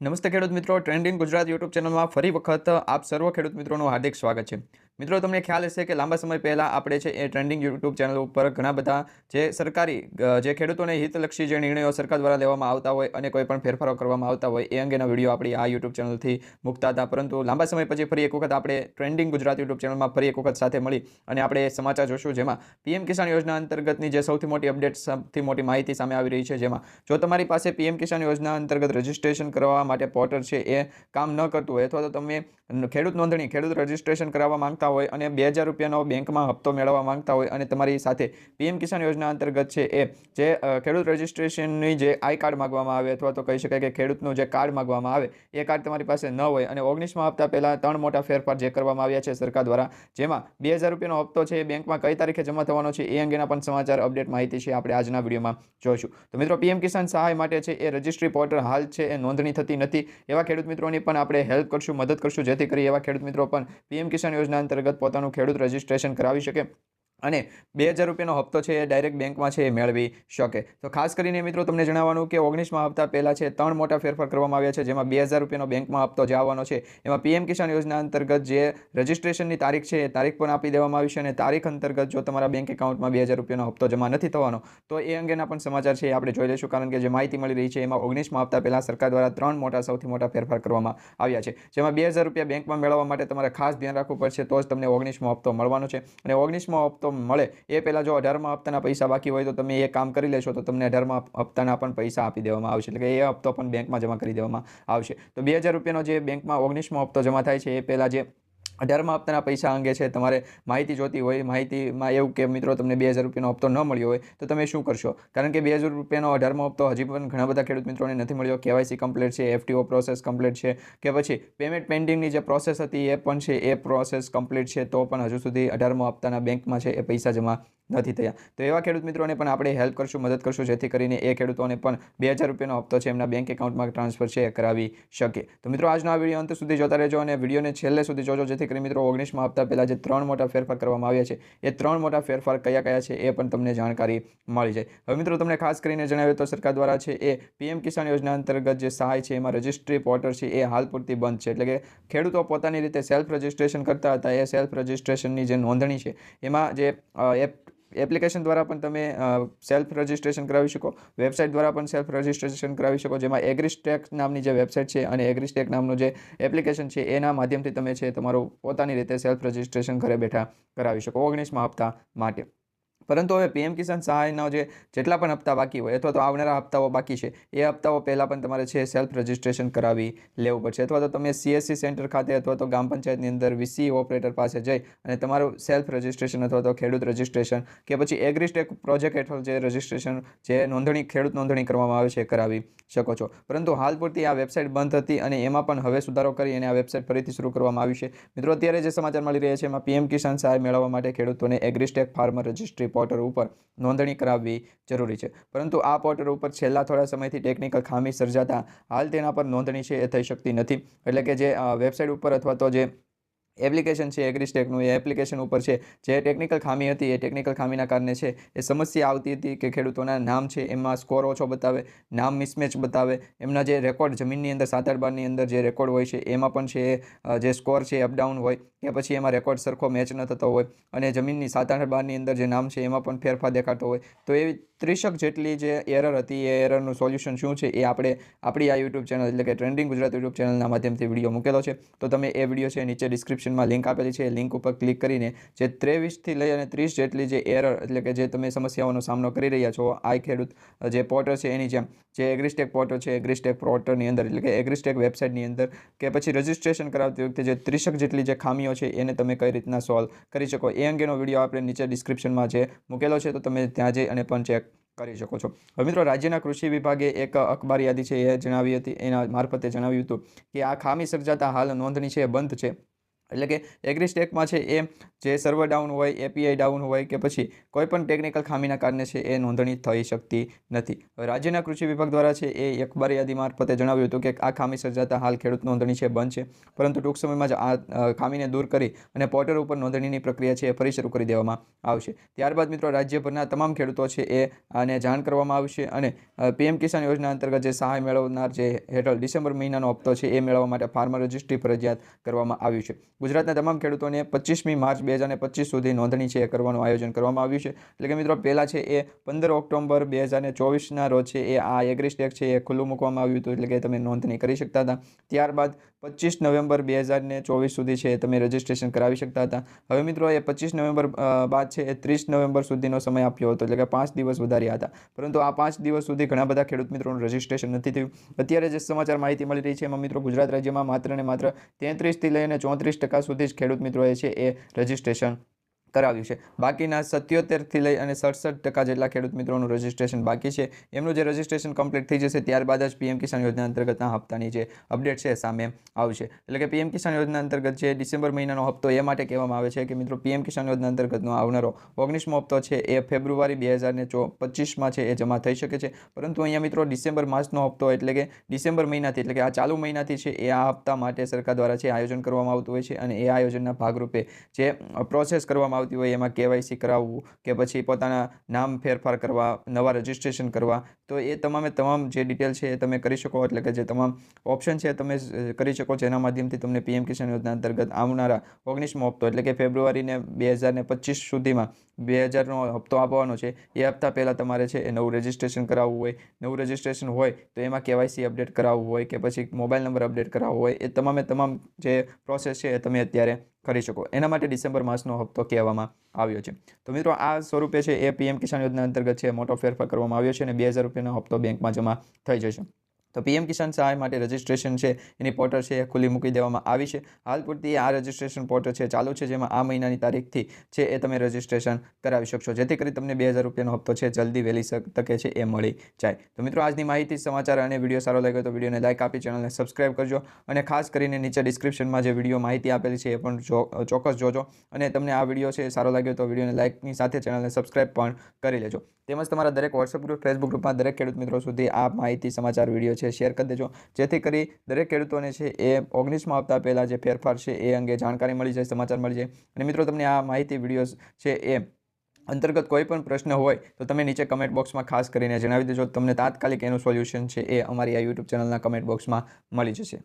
નમસ્તે ખેડૂત મિત્રો, ટ્રેન્ડિંગ ગુજરાત યુટ્યુબ ચેનલમાં ફરી વખત આપ સર્વ ખેડૂત મિત્રોનું હાર્દિક સ્વાગત છે. મિત્રો, તમને ખ્યાલ હશે કે લાંબા સમય પહેલાં આપણે છે એ ટ્રેન્ડિંગ યુટ્યુબ ચેનલ ઉપર ઘણા બધા જે સરકારી જે ખેડૂતોને હિતલક્ષી જે નિર્ણયો સરકાર દ્વારા લેવામાં આવતા હોય અને કોઈ પણ ફેરફારો કરવામાં આવતા હોય એ અંગેના વીડિયો આપણી આ યુટ્યુબ ચેનલથી મૂકતા હતા. પરંતુ લાંબા સમય પછી ફરી એક વખત આપણે ટ્રેન્ડિંગ ગુજરાત યુટ્યુબ ચેનલમાં ફરી એક વખત સાથે મળી અને આપણે સમાચાર જોશું. જેમાં પીએમ કિસાન યોજના અંતર્ગતની જે સૌથી મોટી અપડેટ, સૌથી મોટી માહિતી સામે આવી રહી છે, જેમાં જો તમારી પાસે પીએમ કિસાન યોજના અંતર્ગત રજિસ્ટ્રેશન કરવા માટે પોર્ટલ છે, એ કામ ન કરતું હોય અથવા તો તમે ખેડૂત નોંધણી, ખેડૂત રજિસ્ટ્રેશન કરાવવા માંગતા હોય અને બે હજાર રૂપિયાનો બેંકમાં હપ્તો મેળવવા માંગતા હોય અને તમારી સાથે પીએમ કિસાન યોજના અંતર્ગત છે એ જે ખેડૂત રજિસ્ટ્રેશનની જે આઈ કાર્ડ માગવામાં આવે અથવા તો કહી શકાય કે ખેડૂતનું જે કાર્ડ માગવામાં આવે, એ કાર્ડ તમારી પાસે ન હોય અને ઓગણીસમાં હપ્તા પહેલાં ત્રણ મોટા ફેરફાર જે કરવામાં આવ્યા છે સરકાર દ્વારા, જેમાં બે હજાર રૂપિયાનો હપ્તો છે એ બેંકમાં કઈ તારીખે જમા થવાનો છે એ અંગેના પણ સમાચાર અપડેટ માહિતી છે આપણે આજના વિડીયોમાં જોઈશું. તો મિત્રો પીએમ કિસાન સહાય માટે છે એ રજિસ્ટ્રી પોર્ટલ હાલ છે એ નોંધણી થતી નથી, એવા ખેડૂત મિત્રોની પણ આપણે હેલ્પ કરશું, મદદ કરશું, જેથી કરી એવા ખેડૂત મિત્રો પણ પીએમ કિસાન યોજના અંતર્ગત પોતાનું ખેડૂત રજિસ્ટ્રેશન કરાવી શકે. અને બે હજાર રૂપિયાનો હપ્તો છે એ ડાયરેક્ટ બેંકમાં છે એ મેળવી શકે. તો ખાસ કરીને મિત્રો તમને જણાવવાનું કે ઓગણીસમાં હપ્તા પહેલાં છે ત્રણ મોટા ફેરફાર કરવામાં આવ્યા છે, જેમાં બે હજાર રૂપિયાનો બેંકમાં હપ્તો જે આવવાનો છે. એમાં પીએમ કિસાન યોજના અંતર્ગત જે રજિસ્ટ્રેશનની તારીખ છે એ તારીખ પણ આપી દેવામાં આવી છે અને તારીખ અંતર્ગત જો તમારા બેંક એકાઉન્ટમાં બે હજાર રૂપિયાનો હપ્તો જમા નથી થવાનો, તો એ અંગેના પણ સમાચાર છે એ આપણે જોઈ લઈશું, કારણ કે જે માહિતી મળી રહી છે એમાં ઓગણીસમાં હપ્તા પહેલાં સરકાર દ્વારા ત્રણ મોટા, સૌથી મોટા ફેરફાર કરવામાં આવ્યા છે. જેમાં બે હજાર રૂપિયા બેંકમાં મેળવવા માટે તમારે ખાસ ધ્યાન રાખવું પડશે, તો જ તમને ઓગણીસમો હપ્તો મળવાનો છે. અને ઓગણીસમો હપ્તો મળે. એ પહેલાં જો અઢારમાં હપ્તાના પૈસા બાકી હોય તો તમે એ કામ કરી લેશો તો તમને અઢારમાં હપ્તાના પણ પૈસા આપી દેવામાં આવશે. એટલે કે એ હપ્તો પણ બેંકમાં જમા કરી દેવામાં આવશે. તો બે હજાર રૂપિયાનો જે બેંકમાં ઓગણીસમો હપ્તો જમા થાય છે, એ પહેલાં જે અઢારમાં હપ્તાના પૈસા અંગે છે, તમારે માહિતી જોતી હોય, માહિતીમાં એવું કે મિત્રો તમને બે હજાર રૂપિયાનો હપ્તો ન મળ્યો હોય, તો તમે શું કરશો? કારણ કે બે હજાર રૂપિયાનો અઢારમો હપ્તો હજી પણ ઘણા બધા ખેડૂત મિત્રોને નથી મળ્યો. કેવાયસી કમ્પ્લીટ છે એફટીઓ પ્રોસેસ કમ્પ્લીટ છે, કે પછી પેમેન્ટ પેન્ડિંગની જે પ્રોસેસ હતી એ પણ છે, એ પ્રોસેસ કમ્પ્લીટ છે, તો પણ હજુ સુધી અઢારમો હપ્તાના બેંકમાં છે, એ પૈસા જમા નથી થયા. તો એવા ખેડૂત મિત્રોને પણ આપણે હેલ્પ કરશું, મદદ કરશું, જેથી કરીને એ ખેડૂતોને પણ બે હજાર રૂપિયાનો હપ્તો છે એમના બેંક એકાઉન્ટમાં ટ્રાન્સફર છે કરાવી શકે. તો મિત્રો, આજનો આ વીડિયો અંત સુધી જોતા રહેજો અને વિડીયોને છેલ્લે સુધી જોજો, જેથી કરી મિત્રો, ઓગણીસમાં હપ્તા પહેલાં જે ત્રણ મોટા ફેરફાર કરવામાં આવ્યા છે, એ ત્રણ મોટા ફેરફાર કયા કયા છે એ પણ તમને જાણકારી મળી જાય. હવે મિત્રો, તમને ખાસ કરીને જણાવ્યું તો સરકાર દ્વારા છે એ પીએમ કિસાન યોજના અંતર્ગત જે સહાય છે, એમાં રજિસ્ટ્રી પોર્ટર છે એ હાલ પૂરતી બંધ છે. એટલે કે ખેડૂતો પોતાની રીતે સેલ્ફ રજિસ્ટ્રેશન કરતા હતા. એ સેલ્ફ રજિસ્ટ્રેશનની જે નોંધણી છે, એમાં જે એપ એપ્લિકેશન દ્વારા પણ તમે સેલ્ફ રજિસ્ટ્રેશન કરાવી શકો. વેબસાઇટ દ્વારા પણ સેલ્ફ રજિસ્ટ્રેશન કરાવી શકો. જેમાં એગ્રીસ્ટેક નામની જે વેબસાઇટ છે અને એગ્રીસ્ટેક નામનું જે એપ્લિકેશન છે, એના માધ્યમથી તમે છે તમારું પોતાની રીતે સેલ્ફ રજિસ્ટ્રેશન ઘરે બેઠા કરાવી શકો. ઓગણીસમાં હપ્તા માટે. પરંતુ હવે પીએમ કિસાન સહાયના જે જેટલા પણ હપ્તા બાકી હોય અથવા તો આવનારા હપ્તાઓ બાકી છે, એ હપ્તાઓ પહેલાં પણ તમારે છે સેલ્ફ રજિસ્ટ્રેશન કરાવી લેવું પડશે. અથવા તો તમે સીએસસી સેન્ટર ખાતે અથવા તો ગ્રામ પંચાયતની અંદર વીસી ઓપરેટર પાસે જઈ અને તમારું સેલ્ફ રજિસ્ટ્રેશન અથવા તો ખેડૂત રજિસ્ટ્રેશન કે પછી એગ્રીસ્ટેક પ્રોજેક્ટ હેઠળ જે રજિસ્ટ્રેશન જે નોંધણી, ખેડૂત નોંધણી કરવામાં આવે છે કરાવી શકો છો. પરંતુ હાલ પૂરતી આ વેબસાઇટ બંધ હતી અને એમાં પણ હવે સુધારો કરી અને આ વેબસાઇટ ફરીથી શરૂ કરવામાં આવી છે. મિત્રો, અત્યારે જે સમાચાર મળી રહ્યા છે એમાં પીએમ કિસાન સહાય મેળવવા માટે ખેડૂતોને એગ્રીસ્ટેક ફાર્મર રજિસ્ટ્રી પોર્ટલ ઉપર નોંધણી કરાવવી જરૂરી છે. પરંતુ આ પોર્ટર ઉપર છેલ્લા થોડા સમયથી ટેકનિકલ ખામી સર્જાતા હાલ તેના પર નોંધણી છે એ થઈ શકતી નથી. એટલે કે જે વેબસાઇટ ઉપર અથવા તો જે એપ્લિકેશન છે એગ્રીસ્ટેકનું એ એપ્લિકેશન ઉપર છે. જે ટેકનિકલ ખામી હતી, એ ટેકનિકલ ખામીના કારણે છે. એ સમસ્યા આવતી હતી કે ખેડૂતોના નામ છે, એમાં સ્કોર ઓછો બતાવે, નામ મિસમેચ બતાવે. એમના જે રેકોર્ડ જમીનની અંદર સાત આઠ બારની અંદર જે રેકોર્ડ હોય છે, એમાં પણ છે જે સ્કોર છે અપડાઉન હોય, કે પછી એમાં રેકોર્ડ સરખો મેચ ન થતો હોય. અને જમીનની સાત આઠ બારની અંદર જે નામ છે, એમાં પણ ફેરફાર દેખાતો હોય. તો એવી ત્રીસક જેટલી જે એરર હતી, એ એરરનું સોલ્યુશન શું છે, એ આપણે આપણી આ યુટ્યુબ ચેનલ એટલે કે ટ્રેન્ડિંગ ગુજરાત યુટ્યુબ ચેનલના માધ્યમથી વીડિયો મૂકેલો છે. તો તમે એ વીડિયો છે નીચે ડિસ્ક્રિપ્શનમાં લિંક આપેલી છે. એ લિંક ઉપર ક્લિક કરીને જે ત્રેવીસથી લઈ અને ત્રીસ જેટલી જે એરર એટલે કે જે તમે સમસ્યાઓનો સામનો કરી રહ્યા છો, આ ખેડૂત જે પોર્ટર છે એની જેમ, જે એગ્રીસ્ટેક પોર્ટર છે એગ્રીસ્ટેક પોર્ટરની અંદર એટલે કે એગ્રીસ્ટેક વેબસાઇટની અંદર કે પછી રજિસ્ટ્રેશન કરાવતી વખતે જે ત્રીસક જેટલી જે ખામીઓ છે એને તમે કઈ રીતના સોલ્વ કરી શકો. એ અંગેનો વીડિયો આપણે નીચે ડિસ્ક્રિપ્શનમાં જે મૂકેલો છે તો તમે ત્યાં જઈ અને પણ ચેક કરી શકો છો. હવે મિત્રો, રાજ્યના કૃષિ વિભાગે એક અખબાર યાદી છે એ જણાવી હતી. એના મારફતે જણાવ્યું હતું કે આ ખામી સર્જાતા હાલ નોંધણી છે બંધ છે. એટલે કે એગ્રીસ્ટેકમાં છે એ જે સર્વર ડાઉન હોય એપીઆઈ ડાઉન હોય કે પછી કોઈ પણ ટેકનિકલ ખામીના કારણે છે એ નોંધણી થઈ શકતી નથી. રાજ્યના કૃષિ વિભાગ દ્વારા છે એ અખબાર યાદી મારફતે જણાવ્યું હતું કે આ ખામી સર્જાતા હાલ ખેડૂત નોંધણી છે બંધ છે, પરંતુ ટૂંક સમયમાં જ આ ખામીને દૂર કરી અને પોર્ટલ ઉપર નોંધણીની પ્રક્રિયા છે એ ફરી શરૂ કરી દેવામાં આવશે. ત્યારબાદ મિત્રો રાજ્યભરના તમામ ખેડૂતો છે એ આને જાણ કરવામાં આવશે અને પીએમ કિસાન યોજના અંતર્ગત જે સહાય મેળવનાર જે હેઠળ ડિસેમ્બર મહિનાનો હપ્તો છે એ મેળવવા માટે ફાર્મર રજિસ્ટ્રી ફરજિયાત કરવામાં આવ્યું છે. ગુજરાતના તમામ ખેડૂતોને પચીસમી માર્ચ બે હજાર પચીસ સુધી નોંધણી છે એ કરવાનું આયોજન કરવામાં આવ્યું છે. એટલે કે મિત્રો, પહેલાં છે એ પંદર ઓક્ટોબર બે હજાર ચોવીસના રોજ છે એ આ એગ્રીસ્ટેક છે એ ખુલ્લું મૂકવામાં આવ્યું હતું. એટલે કે તમે નોંધણી કરી શકતા હતા. ત્યારબાદ પચીસ નવેમ્બર બે હજાર ને ચોવીસ સુધી છે તમે રજીસ્ટ્રેશન કરાવી શકતા હતા. હવે મિત્રો, એ પચીસ નવેમ્બર બાદ છે એ ત્રીસ નવેમ્બર સુધીનો સમય આપ્યો હતો, એટલે કે પાંચ દિવસ વધાર્યા હતા. પરંતુ આ પાંચ દિવસ સુધી ઘણા બધા ખેડૂત મિત્રોનું રજીસ્ટ્રેશન નથી થયું. અત્યારે જે સમાચાર માહિતી મળી રહી છે એમાં મિત્રો, ગુજરાત રાજ્યમાં માત્ર ને માત્ર તેત્રીસથી લઈને ચોત્રીસ ટકા સુધી જ ખેડૂત મિત્રોએ છે એ રજિસ્ટ્રેશન કરાવ્યું છે. બાકીના સત્યોતેરથી લઈ અને સડસઠ ટકા જેટલા ખેડૂત મિત્રોનું રજિસ્ટ્રેશન બાકી છે. એમનું જે રજિસ્ટ્રેશન કમ્પ્લીટ થઈ જશે ત્યારબાદ જ પીએમ કિસાન યોજના અંતર્ગતના હપ્તાની જે અપડેટ છે સામે આવશે એટલે કે પીએમ કિસાન યોજના અંતર્ગત જે ડિસેમ્બર મહિનાનો હપ્તો એ માટે કહેવામાં આવે છે કે મિત્રો પીએમ કિસાન યોજના અંતર્ગતનો આવનારો ઓગણીસમો હપ્તો છે એ ફેબ્રુઆરી બે હજારને ચો પચીસમાં છે એ જમા થઈ શકે છે. પરંતુ અહીંયા મિત્રો ડિસેમ્બર માસનો હપ્તો એટલે કે ડિસેમ્બર મહિનાથી એટલે કે આ ચાલુ મહિનાથી છે એ આ હપ્તા માટે સરકાર દ્વારા છે આયોજન કરવામાં આવતું હોય છે અને એ આયોજનના ભાગરૂપે જે પ્રોસેસ કરવામાં આવતી હોય એમાં કેવાયસી કરાવવું કે પછી પોતાના નામ ફેરફાર કરવા, નવા રજિસ્ટ્રેશન કરવા, તો એ તમામે તમામ જે ડિટેલ છે એ તમે કરી શકો. એટલે કે જે તમામ ઓપ્શન છે તમે કરી શકો. જેના માધ્યમથી તમને પીએમ કિસાન યોજના અંતર્ગત આવનારા ઓગણીસમો હપ્તો, એટલે કે ફેબ્રુઆરીને બે હજાર ને પચીસ સુધીમાં બે હજારનો હપ્તો આપવાનો છે. એ હપ્તા પહેલાં તમારે છે એ નવું રજિસ્ટ્રેશન કરાવવું હોય. નવું રજિસ્ટ્રેશન હોય તો એમાં કેવાયસી અપડેટ કરાવવું હોય કે પછી મોબાઈલ નંબર અપડેટ કરાવવો હોય. એ તમામે તમામ જે પ્રોસેસ છે એ તમે અત્યારે કરી શકો. એના માટે ડિસેમ્બર માસનો હપ્તો કહેવામાં આવ્યો છે. તો મિત્રો, આ સ્વરૂપે છે એ પીએમ કિસાન યોજના અંતર્ગત છે, મોટો ફેરફાર કરવામાં આવ્યો છે અને બે હજાર રૂપિયાનો હપ્તો બેંકમાં જમા થઈ જશે. તો પીએમ કિસાન સહાય માટે રજિસ્ટ્રેશન છે, એની પોર્ટલ છે એ ખુલ્લી મૂકી દેવામાં આવી છે. હાલ પૂરતી આ રજિસ્ટ્રેશન પોર્ટલ છે, ચાલુ છે, જેમાં આ મહિનાની તારીખથી છે એ તમે રજિસ્ટ્રેશન કરાવી શકશો. જેથી કરી તમને બે હજાર રૂપિયાનો હપ્તો છે, જલ્દી વહેલી તકે છે એ મળી જાય. તો મિત્રો, આજની માહિતી, સમાચાર અને વીડિયો સારો લાગ્યો તો વિડીયોને લાઇક આપી ચેનલને સબસ્ક્રાઇબ કરજો અને ખાસ કરીને નીચે ડિસ્ક્રિપ્શનમાં જે વીડિયો માહિતી આપેલી છે એ પણ ચોક્કસ જોજો અને તમને આ વીડિયો છે સારો લાગ્યો તો વિડીયોને લાઇકની સાથે ચેનલને સબસ્ક્રાઇબ પણ કરી લેજો. તેમજ તમારા દરેક વોટ્સઅપ ગ્રુપ ફેસબુક ગ્રુપમાં દરેક ખેડૂત મિત્રો સુધી આ માહિતી, સમાચાર વીડિયો છે શેર કરી દેજો. જેથી કરી દરેક ખેડૂતોને છે એ ઓગણીસમાં આપતા પહેલાં જે ફેરફાર છે એ અંગે જાણકારી મળી જાય, સમાચાર મળી જાય. અને મિત્રો, તમને આ માહિતી, વિડીયોઝ છે એ અંતર્ગત કોઈ પણ પ્રશ્ન હોય તો તમે નીચે કમેન્ટ બોક્સમાં ખાસ કરીને જણાવી દેજો. તમને તાત્કાલિક એનું સોલ્યુશન છે એ અમારી આ યુટ્યુબ ચેનલના કમેન્ટ બોક્સમાં મળી જશે.